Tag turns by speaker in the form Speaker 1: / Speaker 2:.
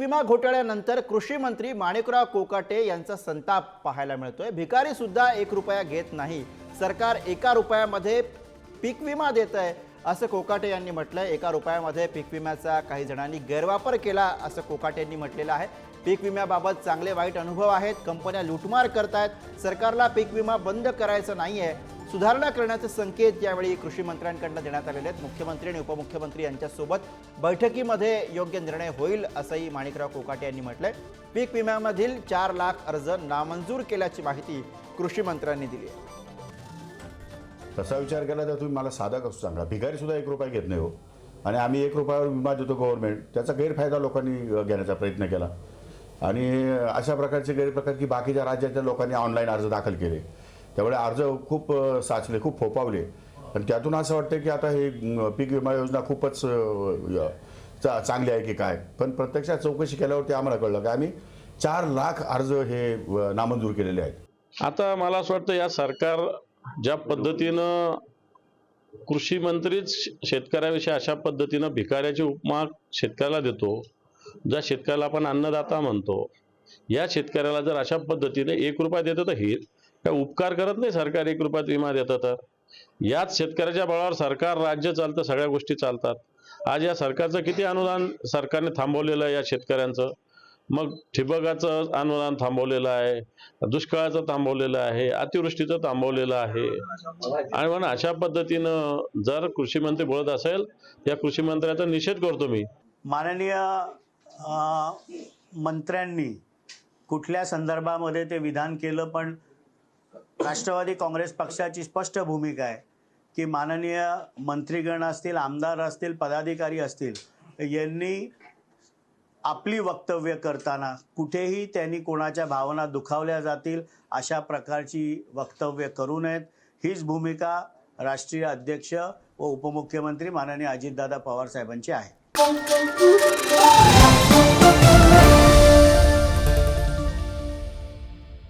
Speaker 1: विमा घोटाळ्यानंतर कृषी मंत्री माणिकराव कोकाटे यांचा संताप पाहायला मिळतोय. भिकारी सुद्धा एक रुपया घेत नाही. सरकार एका रुपयामध्ये पीक विमा देत आहे असं कोकाटे यांनी म्हटलंय. एका रुपयामध्ये पीक विम्याचा काही जणांनी गैरवापर केला असं कोकाटे यांनी म्हटलेलं आहे. पीक विम्याबाबत चांगले वाईट अनुभव आहेत. कंपन्या लुटमार करतायत. सरकारला पीक विमा बंद करायचं नाही आहे सुधारणा करण्याचे संकेत यावेळी कृषी मंत्र्यांकडनं देण्यात आलेले आहेत. मुख्यमंत्री आणि उपमुख्यमंत्री यांच्यासोबत बैठकीमध्ये योग्य निर्णय होईल असंही माणिकराव कोकाटे यांनी म्हटलंय. पीक विम्यामधील चार लाख अर्ज नामंजूर केल्याची माहिती कृषी मंत्र्यांनी दिली आहे.
Speaker 2: तसा विचार केला तर तुम्ही मला साधा कसं सांगा? भिकारी सुद्धा एक रुपया घेत नाही हो. आणि आम्ही एक रुपयावर विमा देतो गव्हर्नमेंट त्याचा गैरफायदा लोकांनी घेण्याचा प्रयत्न केला. आणि अशा प्रकारचे गैरप्रकार की बाकीच्या राज्यातल्या लोकांनी ऑनलाईन अर्ज दाखल केले. त्यामुळे अर्ज खूप साचले खूप फोपावले आणि त्यातून असं वाटतं की आता हे पीक विमा योजना खूपच चा- चांगली आहे की काय? पण प्रत्यक्षात चौकशी केल्यावरती आम्हाला कळलं की आम्ही चार लाख अर्ज हे नामंजूर केलेले आहेत.
Speaker 3: आता मला असं वाटतं या सरकार ज्या पद्धतीनं कृषी मंत्रीच शेतकऱ्याविषयी अशा पद्धतीनं भिकाऱ्याची उपमा शेतकऱ्याला देतो ज्या शेतकऱ्याला आपण अन्नदाता म्हणतो या शेतकऱ्याला जर अशा पद्धतीने एक रुपया देतो तर हे काय उपकार करत नाही सरकार? एक रुपयात विमा देतं तर. याच शेतकऱ्याच्या बळावर सरकार राज्य चालतं सगळ्या गोष्टी चालतात. आज या सरकारचं किती अनुदान सरकारने थांबवलेलं आहे या शेतकऱ्यांचं? मग ठिबकाचं अनुदान थांबवलेलं आहे दुष्काळाचं थांबवलेलं आहे अतिवृष्टीचं थांबवलेलं आहे. आणि म्हणून अशा पद्धतीनं जर कृषी मंत्री बोलत असेल या कृषी मंत्र्याचा निषेध करतो मी.
Speaker 4: माननीय मंत्र्यांनी कुठल्या संदर्भामध्ये ते विधान केलं पण राष्ट्रवादी काँग्रेस पक्षाची स्पष्ट भूमिका आहे की माननीय मंत्रीगण असतील आमदार असतील पदाधिकारी असतील यांनी आपली वक्तव्य करताना कुठेही त्यांनी कोणाच्या भावना दुखावल्या जातील अशा प्रकारची वक्तव्य करू नयेत. हीच भूमिका राष्ट्रीय अध्यक्ष व उपमुख्यमंत्री माननीय अजितदादा पवार साहेबांची आहे.